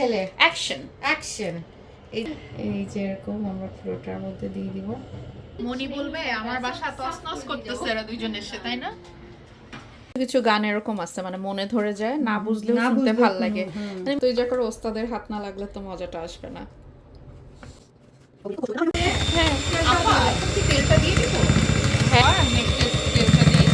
তেলে action action এই এই যে এরকম আমরা পুরোটার মধ্যে দিয়ে দিব। মনি বলবে আমার বাসা তসনস করতেছে এরা দুইজন এসে তাই না? কিছু গান এরকম আছে মানে মনে ধরে যায় না বুঝলেও শুনতে ভালো লাগে। মানে তুই যখন ওস্তাদের হাত না লাগলে তো মজাটা আসবে না। হ্যাঁ আপা কি তেলটা দিয়ে দিব হ্যাঁ আমি একটু তেলটা দিই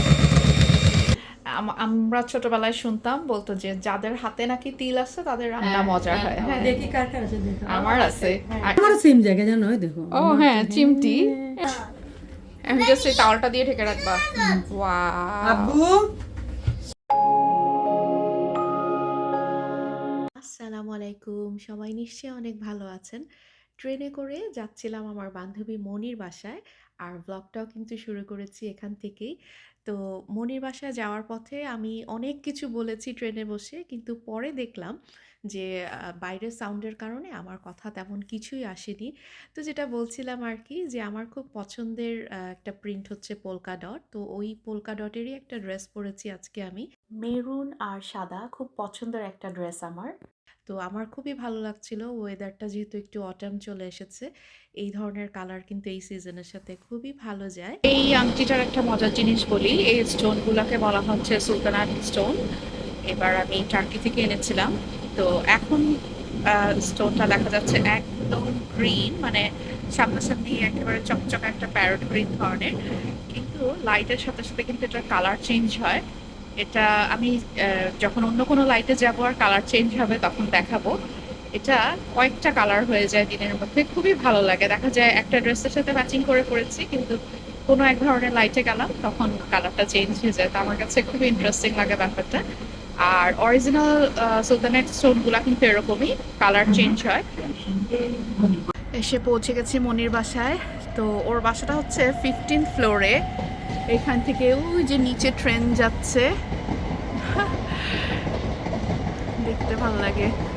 আম- আমরা ছোটবেলায় শুনতাম বলতো যে যাদের হাতে নাকি তিল আছে তাদের রান্না মজা হয় হ্যাঁ। দেখি কার কার আছে দেখো। আমার আছে। আমার সেম জায়গায় জানো? দেখো। ও হ্যাঁ চিমটি। আমি জাস্ট এই তাওয়ালটা দিয়ে ঢেকে রাখবা। ওয়াও আব্বু? আসসালামু আলাইকুম। সবাই নিশ্চয়ই অনেক ভালো আছেন। ট্রেনে করে যাচ্ছিলাম আমার বান্ধবী মনির বাসায় আর ব্লগটাও কিন্তু শুরু করেছি এখান থেকেই। তো মনির বাসায় যাওয়ার পথে আমি অনেক কিছু বলেছি ট্রেনে বসে, কিন্তু পরে দেখলাম যে বাইরের সাউন্ডের কারণে আমার কথা তেমন কিছুই আসেনি। তো যেটা বলছিলাম আর কি যে, আমার খুব পছন্দের একটা প্রিন্ট হচ্ছে পোলকা ডট তো ওই পোলকা ডটেরই একটা ড্রেস পরেছি আজকে আমি। মেরুন আর সাদা খুব পছন্দের একটা ড্রেস আমার। তো আমার খুবই ভালো লাগছিল। ওয়েদারটা যেহেতু একটু অটাম চলে এসেছে, এই ধরনের কালার কিন্তু এই সিজনের সাথে খুবই ভালো যায়। এই আংটিটার একটা মজার জিনিস বলি, এই স্টোনগুলোকে বলা হচ্ছে সুলতানাত স্টোন এবার আমি টার্কি থেকে এনেছিলাম। তো এখন স্টোনটা দেখা যাচ্ছে একদম গ্রিন মানে সামনাসামনি একেবারে চকচকা একটা প্যারট গ্রিন ধরনের। কিন্তু লাইটের সাথে সাথে কিন্তু এটার কালার চেঞ্জ হয়। এটা আমি যখন অন্য কোনো লাইটে যাব আর কালার চেঞ্জ হবে তখন দেখাবো। এটা কয়েকটা কালার হয়ে যায় দিনের মধ্যে খুবই ভালো লাগে। দেখা যায় একটা ড্রেসের সাথে ম্যাচিং করে পরেছি কিন্তু কোনো এক ধরনের লাইটে গেলাম তখন কালারটা চেঞ্জ হয়ে যায়। তো আমার কাছে খুবই ইন্টারেস্টিং লাগে ব্যাপারটা। আর অরিজিনাল সুলতানেট স্টোনগুলা কিন্তু এরকমই কালার চেঞ্জ হয়। এসে পৌঁছে গেছি মনির বাসায়। তো ওর বাসাটা হচ্ছে ফিফটিন ফ্লোরে এখান থেকে ওই যে নিচে ট্রেন যাচ্ছে। দেখতে ভালো লাগে।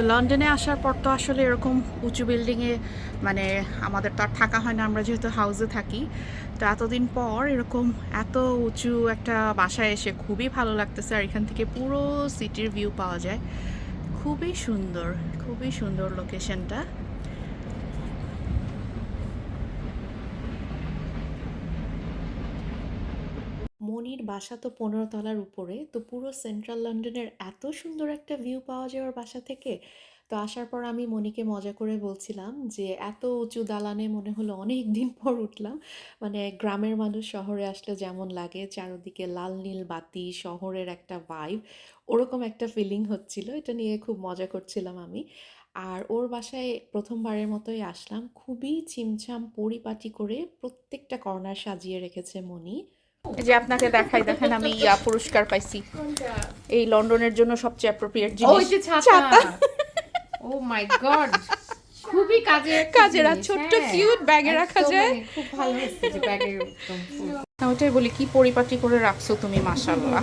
তো লন্ডনে আসার পর তো আসলে এরকম উঁচু বিল্ডিংয়ে মানে আমাদের তো আর থাকা হয় না, আমরা যেহেতু হাউসে থাকি। তো এতদিন পর এরকম এত উঁচু একটা বাসায় এসে খুবই ভালো লাগতেছে আর এখান থেকে পুরো সিটির ভিউ পাওয়া যায়। খুবই সুন্দর খুবই সুন্দর লোকেশনটা মনির বাসা তো পনেরো তলার উপরে, তো পুরো সেন্ট্রাল লন্ডনের এত সুন্দর একটা ভিউ পাওয়া যায় ওর বাসা থেকে। তো আসার পর আমি মনিকে মজা করে বলছিলাম যে, এত উঁচু দালানে মনে হলো অনেক দিন পর উঠলাম। মানে গ্রামের মানুষ শহরে আসলে যেমন লাগে, চারদিকে লাল নীল বাতি, শহরের একটা ভাইব ওরকম একটা ফিলিং হচ্ছিল। এটা নিয়ে খুব মজা করছিলাম আমি। আর ওর বাসায় প্রথমবারের মতোই আসলাম। খুবই চিমচাম পরিপাটি করে প্রত্যেকটা কর্নার সাজিয়ে রেখেছে মনি। এই যে আপনাকে দেখাই দেখেন আমি ইয়া পুরস্কার পাইছি। এই লন্ডনের জন্য সবচেয়ে অ্যাপ্রোপ্রিয়েট জিনিস ছাতা। ও মাই গড খুবই কাজের আর ছোট্ট হ্যাঁ। cute bag এ রাখা যায়। মানে খুব ভালো হয়েছে যে একদম না, ওটাই বলি কি পরিপাটি করে রাখছো তুমি মাশাল্লাহ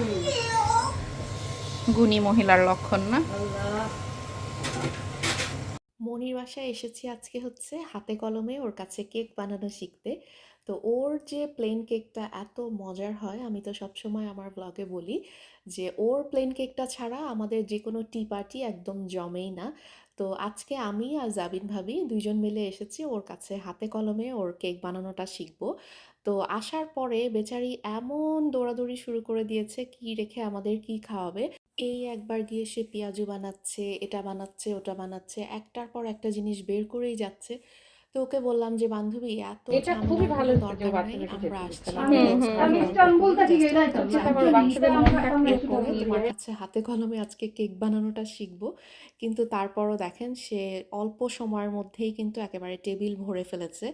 গুণী মহিলার লক্ষণ না? মনির বাসায় এসেছি আজকে হচ্ছে হাতে কলমে ওর কাছে কেক বানানো শিখতে। তো ওর যে প্লেন কেকটা এত মজার হয়, আমি তো সবসময় আমার ব্লগে বলি যে ওর প্লেন কেকটা ছাড়া আমাদের যে কোনো টি পার্টি একদম জমেই না। তো আজকে আমি আর জাবিন ভাবি দুইজন মিলে এসেছি ওর কাছে হাতে কলমে ওর কেক বানানোটা শিখব। তো আসার পরে বেচারি এমন দৌড়াদৌড়ি শুরু করে দিয়েছে, কি রেখে আমাদের কি খাওয়াবে? এই একবার গিয়ে সে পেঁয়াজু বানাচ্ছে, এটা বানাচ্ছে, ওটা বানাচ্ছে, একটার পর একটা জিনিস বের করেই যাচ্ছে। তো ওকে বললাম যে বান্ধবী এত এটা খুবই ভালো দরকার নেই আমরা আসছি। তোমার কাছে হাতে কলমে আজকে কেক বানানোটা শিখব। কিন্তু তারপরও দেখেন সে অল্প সময়ের মধ্যেই কিন্তু একেবারে টেবিল ভরে ফেলেছে।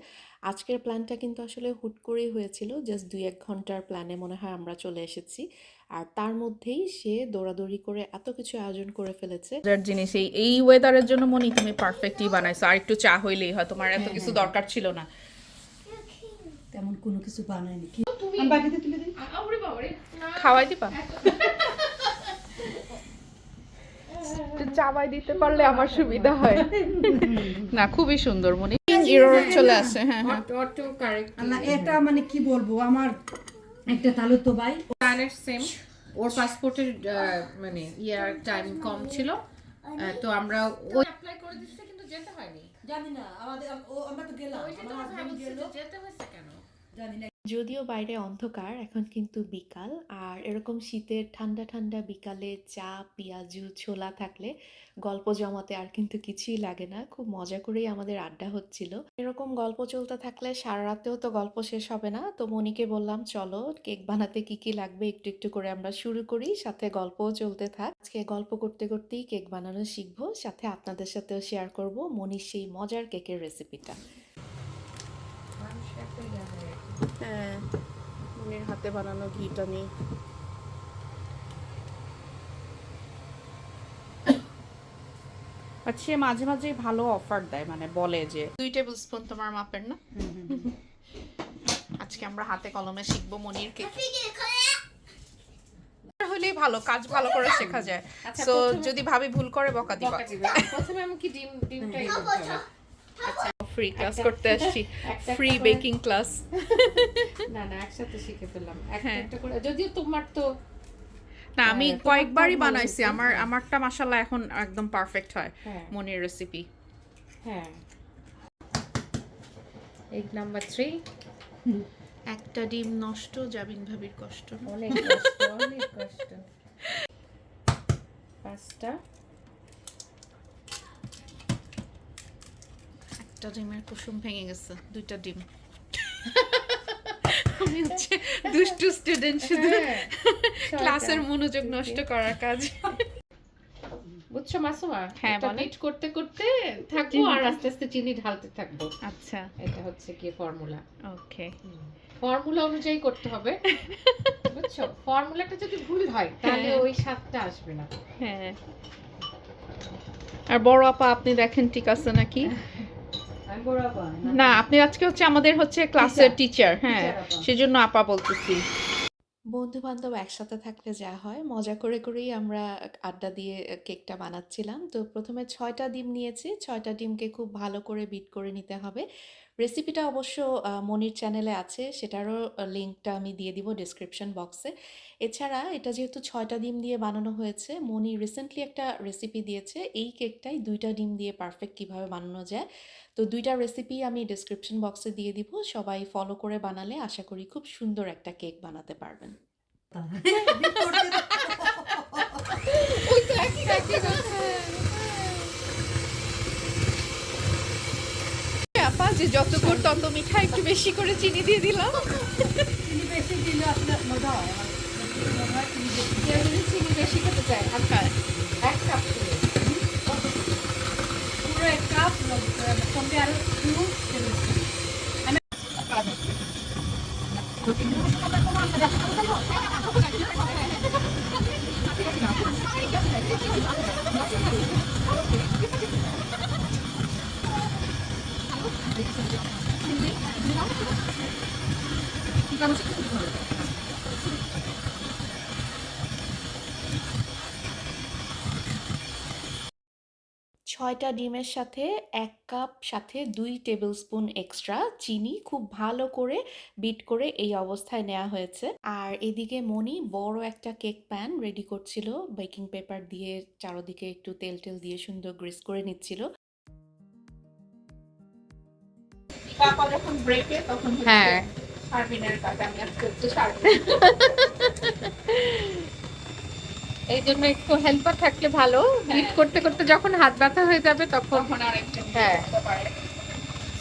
আজকের প্ল্যানটা কিন্তু আসলে হুট করেই হয়েছিল জাস্ট দুই এক ঘণ্টার প্ল্যানে মনে হয় আমরা চলে এসেছি। আর তার মধ্যেই সে দৌড়াদৌড়ি করে এত কিছু আয়োজন করে ফেলেছে। মজার জিনিস এই এই ওয়েদারের জন্য মনি তুমি পারফেক্টই বানাইছো। আর একটু চা হইলেই হয় তোমার এত কিছু দরকার ছিল না। তেমন কোনো কিছু আমি বাটিতে তুলে দিই। খাওয়াই দিবা? চাবাই দিতে পারলে আমার সুবিধা হয়। না খুবই সুন্দর মনি। এরর চলে আসে হ্যাঁ হ্যাঁ। অটো কারেক্ট আল্লাহ এটা মানে কি বলব? আমার একটা তালু তো ভাই। প্ল্যানের সেম ওর পাসপোর্টের মানে ইয়ার টাইম কম ছিল। তো আমরা ওই অ্যাপ্লাই করে দিচ্ছে কিন্তু যেতে হয়নি। জানি না আমাদের ও আমরা তো গেলাম। ওইটা তো যেতে হয়েছে কেন? জানি না। যদিও বাইরে অন্ধকার, এখন কিন্তু বিকাল। আর এরকম শীতের ঠান্ডা ঠান্ডা বিকালে চা, পেঁয়াজু, ছোলা থাকলে গল্প জমাতে আর কিন্তু কিছুই লাগে না। খুব মজা করেই আমাদের আড্ডা হচ্ছিল। এরকম গল্প চলতে থাকলে সারা রাতেও তো গল্প শেষ হবে না। তো মনিকে বললাম, চলো, কেক বানাতে কি কি লাগবে একটু একটু করে আমরা শুরু করি, সাথে গল্পও চলতে থাক। আজকে গল্প করতে করতেই কেক বানানো শিখব, সাথে আপনাদের সাথেও শেয়ার করব মনির সেই মজার কেকের রেসিপিটা হ্যাঁ মনির হাতে বানানো ঘিটা নেই। আর সে মাঝে মাঝে ভালো অফার দেয় মানে বলে যে দুই টেবিল স্পুন তোমার মাপের না? আজকে আমরা হাতে কলমে শিখব মনির কেক। হলেই ভালো কাজ ভালো করে শেখা যায়। আচ্ছা, তো যদি ভাবি ভুল করে বকা দিবা। প্রথমে আমি কি ডিম ডিমটাই হবে? ফ্রি ক্লাস করতে আসছি। ফ্রি বেকিং ক্লাস না না একসাথে শিখে ফেললাম। একটা হ্যাঁ। একটা করে। যদিও তোমার তো না আমি হ্যাঁ, কয়েকবারই বানাইছি। আমার হ্যাঁ। আমারটা মাশাল্লাহ এখন একদম পারফেক্ট হয় মনির রেসিপি হ্যাঁ। এগ নাম্বার থ্রি একটা ডিম নষ্ট জাবিন ভাবির কষ্ট। অনেক কষ্ট অনেক কষ্ট। পাঁচটা একটা ডিমের কুসুম ভেঙে গেছে দুইটা ডিম। আমি হচ্ছে দুষ্টু স্টুডেন্ট শুধু। হ্যাঁ, ক্লাসের মনোযোগ নষ্ট করার কাজ। বুঝছ মাসুমা? হ্যাঁ, করতে করতে থাকব আর আস্তে আস্তে চিনি ঢালতে থাকব। আচ্ছা। এটা হচ্ছে কি ফর্মুলা ওকে ফর্মুলা অনুযায়ী করতে হবে। বুঝছ? ফর্মুলাটা যদি ভুল হয় তাহলে হ্যাঁ। ওই স্বাদটা আসবে না। হ্যাঁ। আর বড় আপা আপনি দেখেন ঠিক আছে নাকি? না। আপনি আজকে হচ্ছে আমাদের হচ্ছে ক্লাসের টিচার হ্যাঁ সেজন্য আপা বলতেছি। বন্ধু বান্ধব একসাথে থাকলে যা হয় মজা করে করেই আমরা আড্ডা দিয়ে কেকটা বানাচ্ছিলাম। তো প্রথমে ছয়টা ডিম নিয়েছি ছয়টা ডিমকে খুব ভালো করে বিট করে নিতে হবে। রেসিপিটা অবশ্য মনির চ্যানেলে আছে সেটারও লিঙ্কটা আমি দিয়ে দিব ডিসক্রিপশন বক্সে এছাড়া এটা যেহেতু ছয়টা ডিম দিয়ে বানানো হয়েছে মনি রিসেন্টলি একটা রেসিপি দিয়েছে এই কেকটাই দুইটা ডিম দিয়ে পারফেক্ট কীভাবে বানানো যায়। তো দুইটা রেসিপি আমি ডিসক্রিপশন বক্সে দিয়ে দিব। সবাই ফলো করে বানালে আশা করি খুব সুন্দর একটা কেক বানাতে পারবেন। আপা যে যত গুড় তত মিঠা একটু বেশি করে চিনি দিয়ে দিলাম। চিনি বেশি দিলে আপনার মজা হয়। আমার চিনি বেশি। কেউ যদি চিনি বেশি খেতে চায়। হালকা এক কাপ চিনি পুরো এক কাপ সঙ্গে আরও ছয়টা ডিমের সাথে এক কাপ সাথে দুই টেবিল স্পুন এক্সট্রা চিনি খুব ভালো করে বিট করে এই অবস্থায় নেওয়া হয়েছে। আর এদিকে মনি বড় একটা কেক প্যান রেডি করছিল বেকিং পেপার দিয়ে চারোদিকে একটু তেল টেল দিয়ে সুন্দর গ্রিস করে নিচ্ছিল। যখন ব্রেকে তখন হ্যাঁ। কাজ আমি আজকে এই জন্য একটু হেল্পার থাকলে ভালো। হিট করতে করতে যখন হাত ব্যথা হয়ে যাবে তখন হ্যাঁ।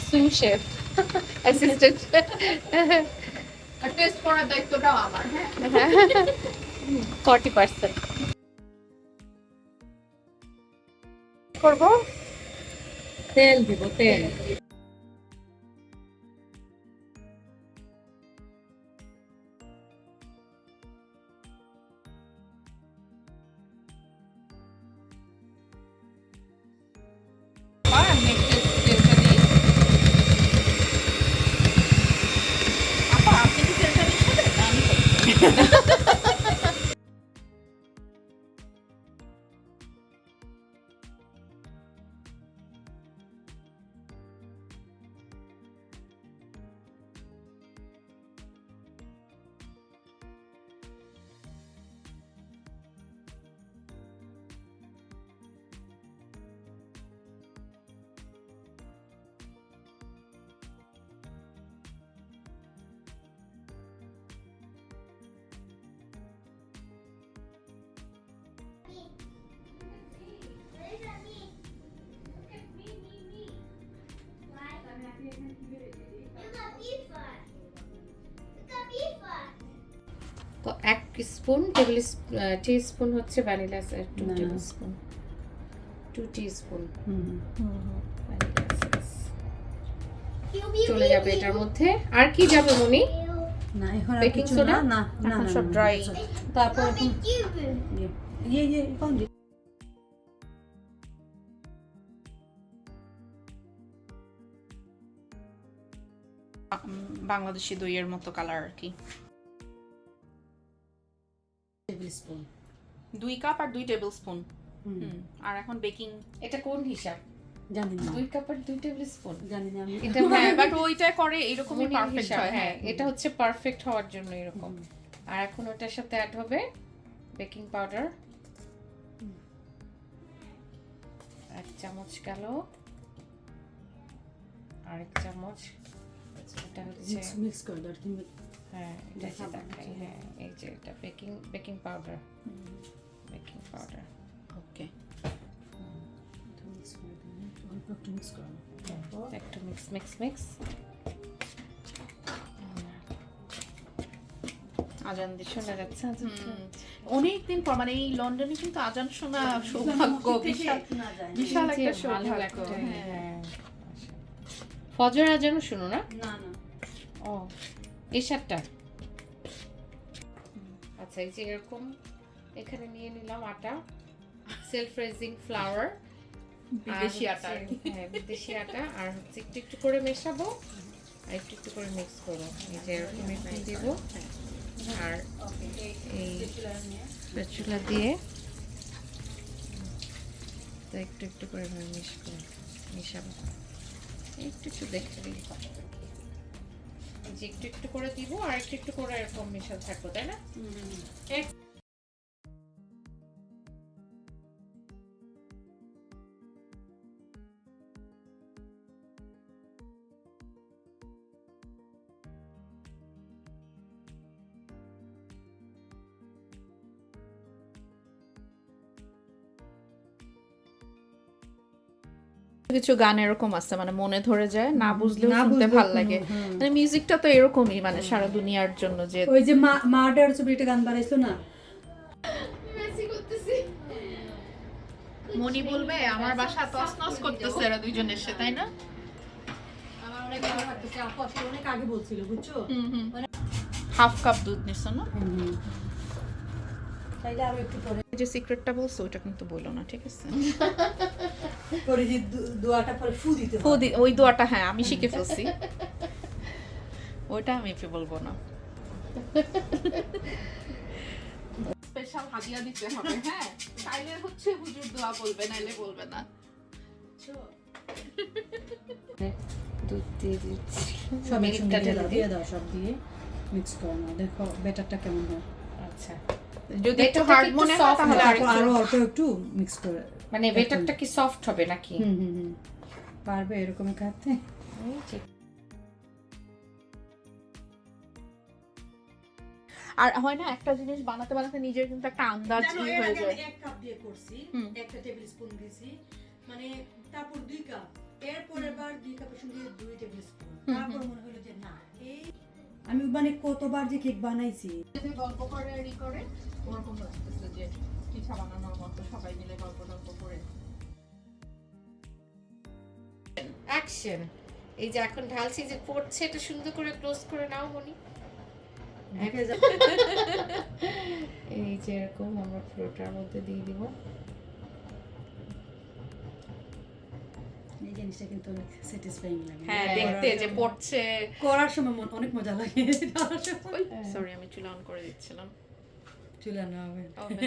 সু শেফ অ্যাসিস্ট্যান্ট টেস্ট করার দায়িত্বটাও আমার হ্যাঁ। ফর্টি পার্সেন্ট করব? তেল দিব তেল। স্পুন টেবিল টি স্পুন হচ্ছে vanilla two. Tablespoon two teaspoon চলে যাবে এটার মধ্যে। আর কি যাবে মনি? না এখন আর Baking না না না এখন না, সব না, তারপর ইয়ে ইয়ে ইয়ে কোন বাংলাদেশি দইয়ের মতো কালার আর কি। স্পুন দুই কাপ আর দুই টেবিল স্পুন হুম আর এখন বেকিং এটা কোন হিসাব? জানি না। দুই কাপ আর দুই টেবিল স্পুন জানি না আমি। এটা হ্যাঁ বাট ওইটা করে এরকমই পারফেক্ট হয় হ্যাঁ। হ্যাঁ এটা হচ্ছে পারফেক্ট হওয়ার জন্য এরকম। আর এখন ওটার সাথে অ্যাড হবে বেকিং পাউডার এক চামচ গেল। আরেক চামচ। এটা হচ্ছে মিক্স করে দাও হ্যাঁ এটা দেখাই। হ্যাঁ এই যে এটা baking baking powder baking powder okay একটু মিক্স করো একটু মিক্স মিক্স মিক্স আজান দিচ্ছে। শোনা যাচ্ছে অনেকদিন পর মানে এই লন্ডনে কিন্তু আজান শোনা সৌভাগ্য বিশাল বিশাল একটা সৌভাগ্য হ্যাঁ। হ্যাঁ। ফজর আজানও শুনো না? না না। ও। এই সাতটা আচ্ছা এই যে এরকম এখানে নিয়ে নিলাম আটা সেলফ রেজিং ফ্লাওয়ার বিদেশি আটা। হ্যাঁ বিদেশি আটা আর হচ্ছে একটু একটু করে মেশাবো আর একটু একটু করে মিক্স করব। এই যে এরকম একটু দিব। আর এই স্প্যাচুলা দিয়ে তো একটু একটু করে মিশ করে মিশাবো। একটু একটু দেখতে দিই। যে একটু একটু করে দিব আর একটু একটু করে এরকম মিশাল থাকব তাই না? কিছু গান এরকম আছে মানে মনে ধরে যায় না বুঝলেও শুনতে ভালো লাগে। মানে মিউজিকটা তো এরকমই মানে সারা দুনিয়ার জন্য যে ওই যে মা মার্ডার ছবি একটা গান বানাইছো না? মনি বলবে আমার বাসা তসনস করতেছে এরা দুইজন এসে তাই না? আমার অনেক ভালো লাগতেছে আপু অনেক আগে বলছিল বুঝছ? হাফ কাপ দুধ নিছো না? তাইলে আরও একটু পরে। যে সিক্রেটটা বলছো ওটা কিন্তু বলল না ঠিক আছে? পরে যে দোয়াটা পরে ফু দিতে ফু দি- ওই দোয়াটা হ্যাঁ আমি শিখে ফেলছি। ওইটা আমি ফি বলব না। স্পেশাল হাদিয়া দিতে হবে হ্যাঁ? তাইলে হচ্ছে হুজুর দোয়া বলবে নাইলে বলবে না। দুধ দিয়ে দিচ্ছি। সব দিয়ে দাও দিয়ে দাও সব দিয়ে। মিক্স করে নাও দেখো ব্যাটারটা কেমন হয়। আচ্ছা। যদি একটু হার্ড মনে হয় তাহলে আর আরও অল্প একটু মিক্স করে মানে বেটারটা কি সফট হবে নাকি? হুম হুম হুম। পারবে এরকম খাতে। আর হয় না একটা জিনিস বানাতে বানাতে নিজের কিন্তু একটা আন্দাজ হয়ে যায়। এক কাপ দিয়ে করছি একটা টেবিল স্পুন দিয়েছি মানে তারপর দুই কাপ। এর পরের বার দুই কাপের সঙ্গে দুই টেবিল স্পুন তারপর মনে হলো যে না এই আমি মানে কতবার যে কেক বানাইছি। যদি গল্প করে ই করে ওরকম লাগতেছে যে পিঠা বানানোর মতো সবাই মিলে গল্প টল্প করে। অ্যাকশন এই যে এখন ঢালছি যে পড়ছে এটা সুন্দর করে ক্লোজ করে নাও মনি। এই যে এরকম আমরা ফ্লোটার মধ্যে দিয়ে দিব। জিনিসটা কিন্তু অনেক স্যাটিসফাইং লাগে। হ্যাঁ হ্যাঁ, দেখতে যে পড়ছে। করার সময় মন- অনেক মজা লাগে। সরি আমি চুলা অন করে দিচ্ছিলাম। চলে আনা হবে।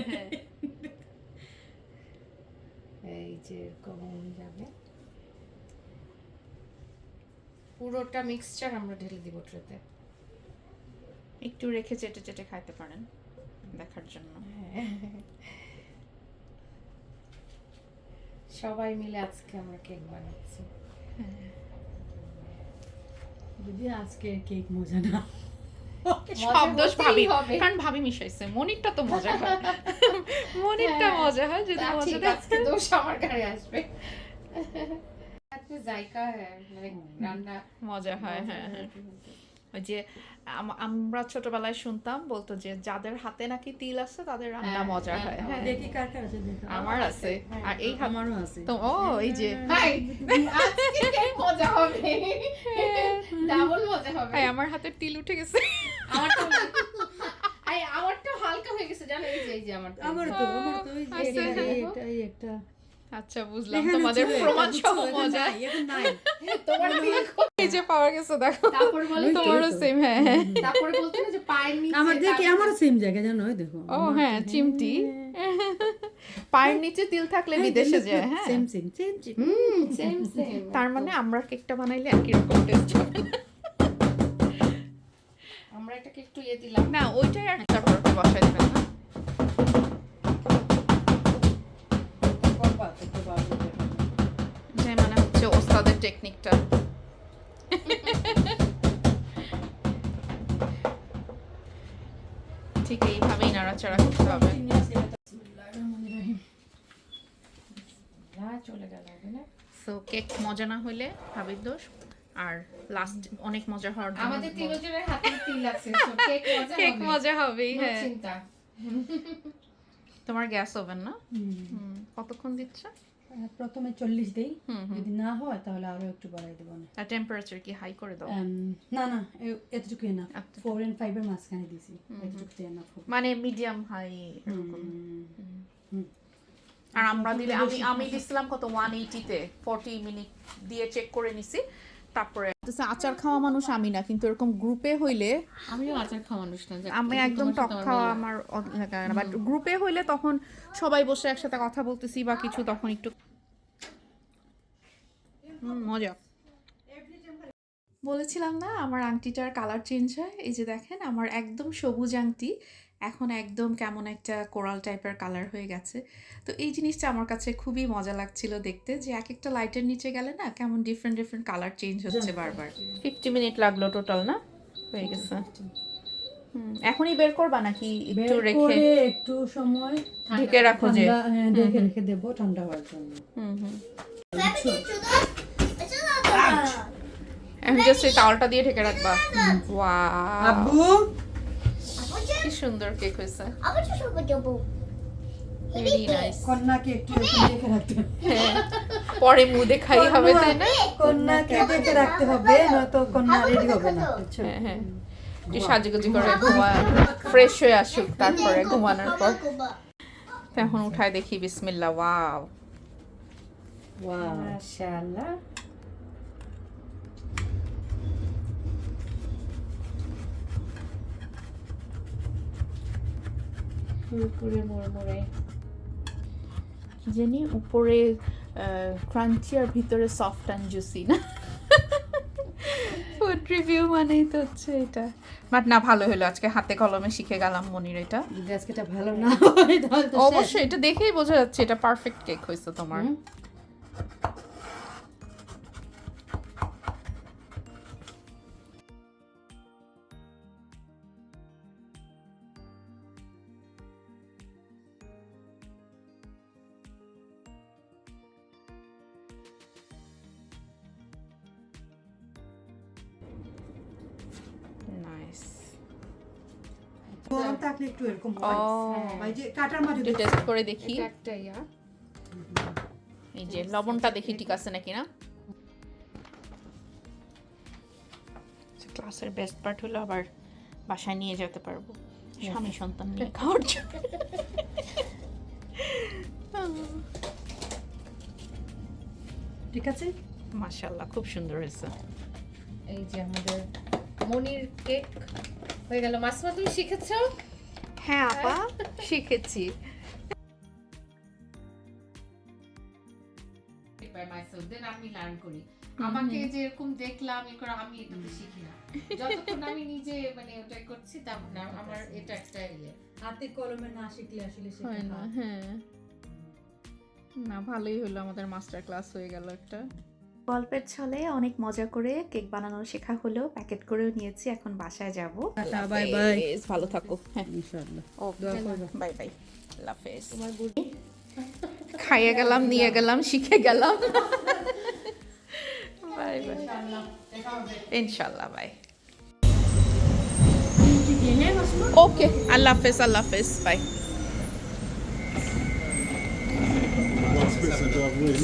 হ্যাঁ। এই যে এরকম যাবে? পুরোটা মিক্সচার আমরা ঢেলে দিব ট্রেতে। একটু রেখে চেটে চেটে খাইতে পারেন দেখার জন্য। সবাই মিলে আজকে আমরা কেক বানাচ্ছি। যদি আজকে কেক মজা না সব দোষ ভাবি হবে। কারণ ভাবি মিশাইছে। মনিরটা তো মজা হয়। মনিরটা হ্যাঁ, মজা হয় যদি মজা আজকে দোষ আমার ঘরে আসবে। জায়গা হ্যাঁ মানে রান্না মজা হয় হ্যাঁ হ্যাঁ। ওই যে আমরা ছোটবেলায় শুনতাম বলতো যে যাদের হাতে নাকি তিল আছে তাদের রান্না হ্যাঁ, মজা হ্যাঁ, হয়। হ্যাঁ। দেখি কার কার আছে আমার আছে। আর এই আমারও আছে। তো ও এই যে। হাই। আজকে মজা হবে। ডাবল মজা হবে। আমার হাতের তিল উঠে গেছে। আই আমারটা হালকা হয়ে গেছে জানো? এই যে এই যে আমার আমার তো আমার তো এই যে এই একটা আচ্ছা বুঝলাম। তোমাদের প্রমাণ সহ মজা। এখন নাই। তোমার এই যে পাওয়া গেছে দেখো। তারপর বলে তোমারও সেম হ্যাঁ হ্যাঁ। তারপরে বলতে না যে পায়ের নিচে আমার দেখি তারপরে- আমারও সেম জায়গা জানো? দেখো ও হ্যাঁ চিমটি। পায়ের নিচে তিল থাকলে বিদেশে যায় হ্যাঁ। সেম সেম সেম সেম তার মানে আমরা কেকটা বানাইলে একই রকম টেস্ট হবে? আমরা এটাকে একটু ইয়ে দিলাম। না ওইটাই আর তারপর বসাই দিবেন টেকনিকটা ঠিক এইভাবেই নাড়াচাড়া করতে হবে। চলে গেল সো কেক মজা না হলে হাবিব দোষ। আর লাস্ট অনেক মজা হওয়ার জন্য আমাদের তিনজনের হাতে তিল আছে so কেক মজা কেক মজা হবেই হ্যাঁ। চিন্তা। তোমার গ্যাস ওভেন না? হুম কতক্ষণ দিচ্ছে? প্রথমে চল্লিশ দেই। যদি না হয় তাহলে আরও একটু বাড়াই দেবো না আর টেম্পারেচার কি হাই করে দাও? না না এ- এতটুকুই না। ফোর এন্ড ফাইভ এর মাঝখানে দিছি এতটুকু না মানে মিডিয়াম হাই আর আমরা দিলে আমি আমি দিছিলাম কত? ওয়ান এইটিতে ফর্টি মিনিট দিয়ে চেক করে নিছি। তারপরে আচার খাওয়া মানুষ আমি না। কিন্তু এরকম গ্রুপে হইলে আমিও আচার খাওয়া মানুষ না আমি একদম টক খাওয়া আমার বাট গ্রুপে হইলে তখন সবাই বসে একসাথে কথা বলতেছি বা কিছু তখন একটু মজা। বলেছিলাম না আমার আংটিটার কালার চেঞ্জ হয়। এই যে দেখেন আমার একদম সবুজ আংটি। এখন একদম কেমন একটা কোরাল টাইপের কালার হয়ে গেছে। তো এই জিনিসটা আমার কাছে খুবই মজা লাগছিল দেখতে যে এক একটা লাইটের নিচে গেলে না কেমন ডিফারেন্ট ডিফারেন্ট কালার চেঞ্জ হচ্ছে বারবার। ফিফটি মিনিট লাগল টোটাল না? হয়ে গেছে। হুম, এখনই বের করবা নাকি একটু রেখে? একটু সময় ঢেকে রাখো যে। হ্যাঁ ঢেকে রেখে দেবো ঠান্ডা হওয়ার জন্য। হুম হুম। এখন জাস্ট এই তাওয়ালটা দিয়ে ঢেকে রাখবা। ওয়াও আব্বু? কি সুন্দর কেক হয়েছে। কন্যাকে একটু দেখে রাখতে হ্যাঁ পরে মুখ দেখাই হবে তাই না? কন্যাকে দেখে রাখতে হবে নয়তো কন্যা রেডি হবে না হ্যাঁ হ্যাঁ। একটু সাজুগুজি করে ঘুমা। ফ্রেশ হয়ে আসুক তারপরে ঘুমানোর পর। এখন উঠায় দেখি বিসমিল্লা ওয়াও মাশাআল্লাহ। কুরকুরে মুড়মুড়ে কি জানি উপরে ক্রাঞ্চি আর ভিতরে সফট অ্যান্ড জুসি না? ফুড রিভিউ মানেই তো হচ্ছে এটা। বাট না ভালো হলো। আজকে হাতে কলমে শিখে গেলাম মনির এটা। আজকে এটা ভালো না। অবশ্যই এটা দেখেই বোঝা যাচ্ছে এটা পারফেক্ট কেক হয়েছে তোমার। গরম থাকলে একটু এরকম হয়। ভাই যে কাটার মাঝে একটু টেস্ট করে দেখি। একটা ইয়া এই যে লবণটা দেখি ঠিক আছে নাকি না? ক্লাসের বেস্ট পার্ট হলো আবার বাসায় নিয়ে যেতে পারব। স্বামী সন্তান নিয়ে খাওয়ার জন্য। ঠিক আছে? মাশাল্লাহ খুব সুন্দর হয়েছে। এই যে আমাদের মনির কেক হয়ে গেল। মাসমা তুমি শিখেছো? হ্যাঁ আপা শিখেছি। দেন আমি লার্ন করি। আমাকে যে এরকম দেখলাম করে আমি এটা তো শিখি না। যতক্ষণ আমি নিজে মানে ওটা করছি তা না আমার এটা একটা ইয়ে। হাতে কলমে না শিখলে আসলে শেখা হয় না হ্যাঁ। না ভালোই হলো আমাদের মাস্টার ক্লাস হয়ে গেল একটা। গল্পের ছলে অনেক মজা করে কেক বানানো শেখা হলো। প্যাকেট করেও নিয়েছি এখন বাসায় যাব। Bye bye. ভালো থাকো। হ্যাঁ। ইনশাআল্লাহ। Bye bye. লাফেজ খাইয়ে গেলাম নিয়ে গেলাম শিখে গেলাম। Bye bye. ইনশাল্লাহ বাই। ওকে আল্লাহ হাফেজ আল্লাহ হাফেজ bye.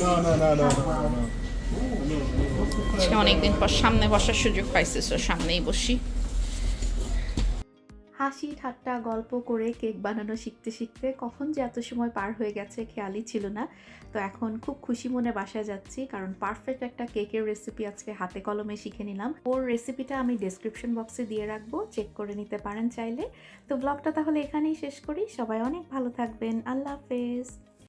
No, no, no, no, no, no. আজকে অনেকদিন পর সামনে বসার সুযোগ পাইছে সো সামনেই বসি। হাসি, ঠাট্টা, গল্প করে কেক বানানো শিখতে শিখতে কখন যে এত সময় পার হয়ে গেছে খেয়ালই ছিল না। তো এখন খুব খুশি মনে বাসায় যাচ্ছি, কারণ পারফেক্ট একটা কেকের রেসিপি আজকে হাতে কলমে শিখে নিলাম। ওর রেসিপিটা আমি ডেসক্রিপশন বক্সে দিয়ে রাখব চেক করে নিতে পারেন চাইলে। তো ব্লগটা তাহলে এখানেই শেষ করি। সবাই অনেক ভালো থাকবেন। আল্লাহ হাফেজ।